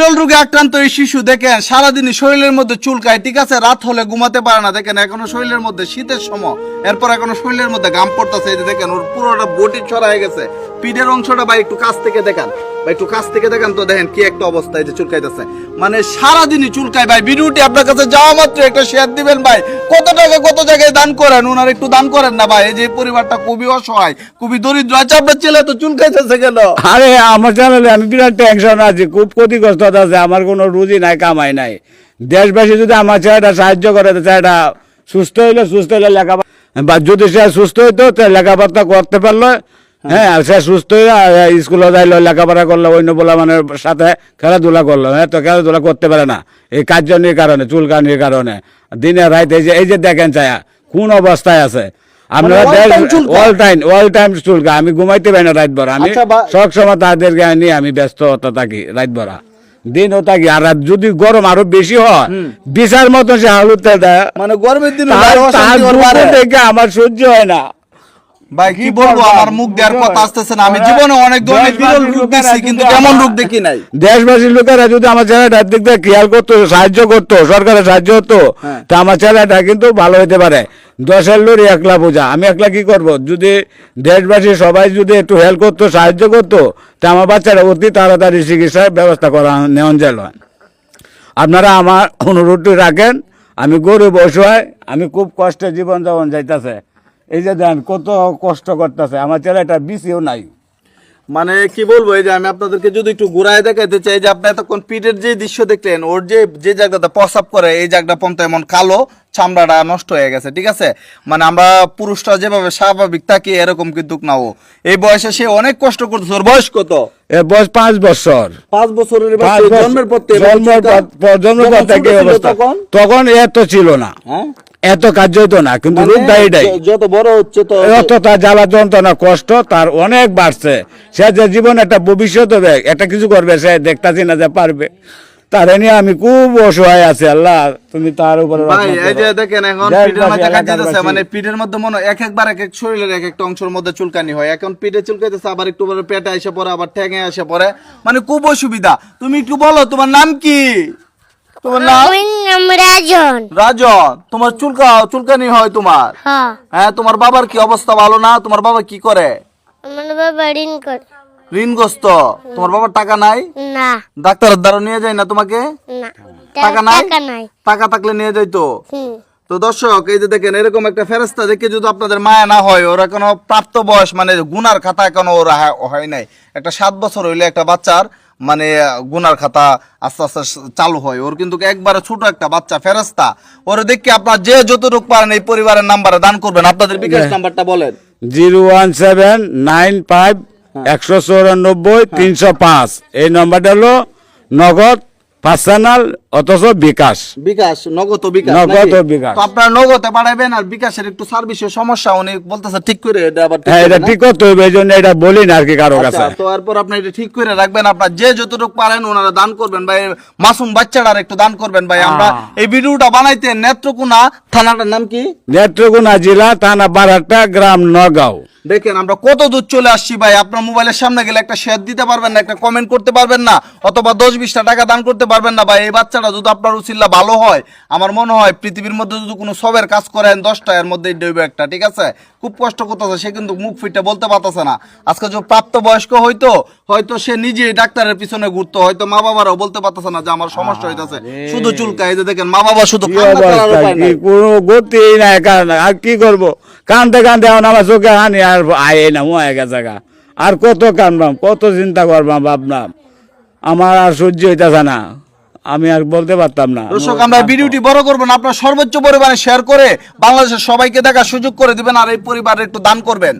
বিরল রোগে আক্রান্ত এই শিশু, দেখেন সারাদিন শরীরের মধ্যে চুলকায় ঠিক আছে, রাত হলে ঘুমাতে পারে না। দেখেন, এখনও শরীরের মধ্যে শীতের সময়। এরপর এখনও শরীরের মধ্যে গাম পড়তেছে। দেখেন, ওর পুরোটা বটি ছড়া হয়ে গেছে। পিঠের অংশটা ভাই একটু কাছ থেকে দেখান। ভাই, একটু কাছ থেকে দেখেন তো, দেখেন কি একটা অবস্থা যে চুলকাইতেছে। মানে সারাদিনই চুলকায় ভাই, ভিডিওটি আপনার কাছে যাওয়া মাত্র একটা শেয়ার দিবেন ভাই। কত টাকা কত জায়গায় দান করেন? ওনার একটু দান করেন না ভাই, এই যে পরিবারটা খুবই অসহায়, খুবই দরিদ্র। আচ্ছা আপনার ছেলে তো চুলকাইতেছে কেন? আরে, আমার চ্যানেলে আমি বিরাট টেনশন আছি, খুব ক্ষতিগ্রস্ত আছে, আমার কোনো রুজি নাই, কামাই নাই। দেশবাসী যদি আমার ছেলেটা সাহায্য করে ছেলেটা সুস্থ হইলে সুস্থ হইলে লেখাপড়া বা যদি সে সুস্থ হইতো লেখাপড়া করতে পারল। হ্যাঁ সে সুস্থ স্কুলে যাইলো লেখাপড়া করল অন্য বলা মানে সাথে খেলাধুলা করল। হ্যাঁ তো খেলাধুলা করতে পারে না। এই কারণে চুলকানির কারণে। দিনে রাইতে এই যে এই যে দেখেন চায়া কোন অবস্থায় আছে? আপনারা all time চুলকায়? অল টাইম অল টাইম চুলকা আমি ঘুমাইতে পারি না রাত ভরা আমি আচ্ছা, বা- সব সময় তাদেরকে নিয়ে আমি ব্যস্ত থাকি রাত ভরা দিনও থাকি আর যদি গরম আরও বেশি হয় বিশার মতো সে হালুতে দেয়। মানে গরমের দিনে আমার সহ্য হয় না। ভাই কি বলব? আমার মুখ দেওয়ার কথা আসতেছে না। আমি জীবনে অনেক ধরনের বিরল রূপ দেখছি কিন্তু কেমন রূপ দেখি নাই। দেশবাসীর লোকেরা যদি আমার ছেলেটার দিক দিয়ে খেয়াল করতো সাহায্য করতো সরকারের সাহায্য হতো হ্যাঁ। তা আমার ছেলেটা কিন্তু ভালো হতে পারে। দশের লোর একলা বোঝা। আমি একলা কি করব? যদি দেশবাসী সবাই যদি একটু হেল্প করতো সাহায্য করতো তা আমার বাচ্চারা অতি তাড়াতাড়ি চিকিৎসার ব্যবস্থা করা নেওয়া যায় আপনারা আমার অনুরোধটি রাখেন আমি গরিব অসহায় আমি খুব কষ্টে জীবনযাপন যাইতাছে। এই যে দেন কত কষ্ট করতেছে। আমার ছেলেটা বিসিও নাই। মানে কি বলব এই যে আমি আপনাদেরকে যদি একটু ঘুরায় দেখাইতে চাই যে আপনি এতক্ষণ পিঠের যে দৃশ্য দেখলেন ওর যে যে জায়গাটা প্রসাব করে এই জায়গাটা পর্যন্ত এমন কালো চামড়াটা নষ্ট হয়ে গেছে ঠিক আছে? মানে আমরা পুরুষরা যেভাবে স্বাভাবিক থাকি এরকম কিন্তু না ও। এই বয়সে সে অনেক কষ্ট করতেছে। ওর বয়স কত? বয়স পাঁচ বছর। পাঁচ বছরের জন্মের পর জন্মের পর- থেকে অবস্থা। তখন? তখন এত ছিল না। হ্যাঁ? এত কার্য হইতো না কিন্তু মানে রূপটা এটাই যত বড় হচ্ছে তো অত তার জ্বালা যন্ত্রণা কষ্ট তার অনেক বাড়ছে। সে যে জীবন একটা ভবিষ্যৎ হবে একটা কিছু করবে সে দেখতাছি না যে পারবে। তার নিয়ে আমি খুব অসহায় আছি আল্লাহ তুমি তার উপরে ভাই এই যে দেখেন এখন পিঠের মধ্যে কাজ এলাকাবাসী। মানে পিঠের মধ্যে মনে হয় এক একবার এক এক শরীরের এক একটা অংশের মধ্যে চুলকানি হয়। এখন পিঠে চুলকাইতেছে আবার একটু পরে পেটে এসে পড়ে আবার ঠ্যাঙে এসে পড়ে মানে খুব অসুবিধা। তুমি একটু বলো তোমার নাম কি? তোমার নাম? রাজন। রাজন তোমার চুলকা চুলকানি হয় তোমার? হ্যাঁ। হ্যাঁ তোমার বাবার কি অবস্থা ভালো না? তোমার বাবা কি করে? আমার বাবা ঋণ করে ঋণগ্রস্ত? তোমার বাবার টাকা নাই? না। ডাক্তারের দ্বারা নিয়ে যায় না তোমাকে? না। টাকা নাই? টাকা থাকলে নিয়ে যাইতো? তো দর্শক এই যে দেখেন এরকম একটা ফেরস্তা দেখে যদি আপনাদের মায়া না হয় ওরা কোনো প্রাপ্ত বয়স মানে গুনার খাতা এখনও ওরা হয় নাই। একটা সাত বছর হইলে একটা বাচ্চার মানে গুনার খাতা আস্তে আস্তে চালু হয়। ওর কিন্তু একবারে ছোট একটা বাচ্চা ফেরস্তা ওরে দেখি আপনার যে যতটুকু পারেন এই পরিবারের নাম্বারে দান করবেন। আপনাদের বিকাশ নাম্বারটা বলেন। Zero one seven nine five একশো চৌরানব্বই তিনশো পাঁচ। এই নম্বরটা হলো নগদ পার্সোনাল অথচ বিকাশ। বিকাশ নগদ বিকাশ নগদ বিকাশ। তো আপনার নগদে পাঠাবেন আর বিকাশের একটু সমস্যা উনি বলতেছে ঠিক করে এটা আবার হ্যাঁ এটা ঠিক করতে হবে এই জন্য এটা বলি না আর কি কারও আচ্ছা, কাছে। তো এরপর আপনি এটা ঠিক করে রাখবেন আপনার যে যতটুকু পারেন ওনারা দান করবেন। ভাই মাসুম বাচ্চাটার একটু দান করবেন ভাই। আমরা এই ভিডিওটা বানাইতে নেত্রকোনা থানাটার নাম কি? নেত্রকোনা জেলা থানা বারাটা গ্রাম নগাঁও। দেখেন আমরা কত দূর চলে আসছি ভাই? আপনার মোবাইলের সামনে গেলে একটা শেয়ার দিতে পারবেন না একটা কমেন্ট করতে পারবেন না অথবা দশ বিশটা টাকা দান করতে পারবেন না ভাই। এই বাচ্চাটা যদি আপনার উচিল্লা ভালো হয় আমার মনে হয় পৃথিবীর মধ্যে যদি কোনো সবের কাজ করেন দশটা এর মধ্যে দেবে একটা ঠিক আছে? খুব কষ্ট করতেছে সে কিন্তু মুখ ফিটে বলতে পারতেছে না। আজকে যে প্রাপ্ত বয়স্ক হইতো হয়তো সে নিজেই ডাক্তারের পিছনে ঘুরতো হয়তো মা বাবারাও বলতে পারতেছে না যে আমার সমস্যা হইতেছে। শুধু চুলকা এই যে দেখেন মা বাবা শুধু। কোনো গতি নাই কারণ আর কি করব? কানতে কানতে এখন আমার চোখে হানি আর আয় না মো এক জায়গা আর কত কানবাম কত চিন্তা করবাম ভাবনাম আমার আর সহ্য হইতেছে না। আমি আর বলতে পারতাম না। দর্শক আমরা ভিডিওটি বড় করব না আপনার সর্বোচ্চ পরিমাণে শেয়ার করে বাংলাদেশের সবাইকে দেখার সুযোগ করে দিবেন আর এই পরিবারের একটু দান করবেন।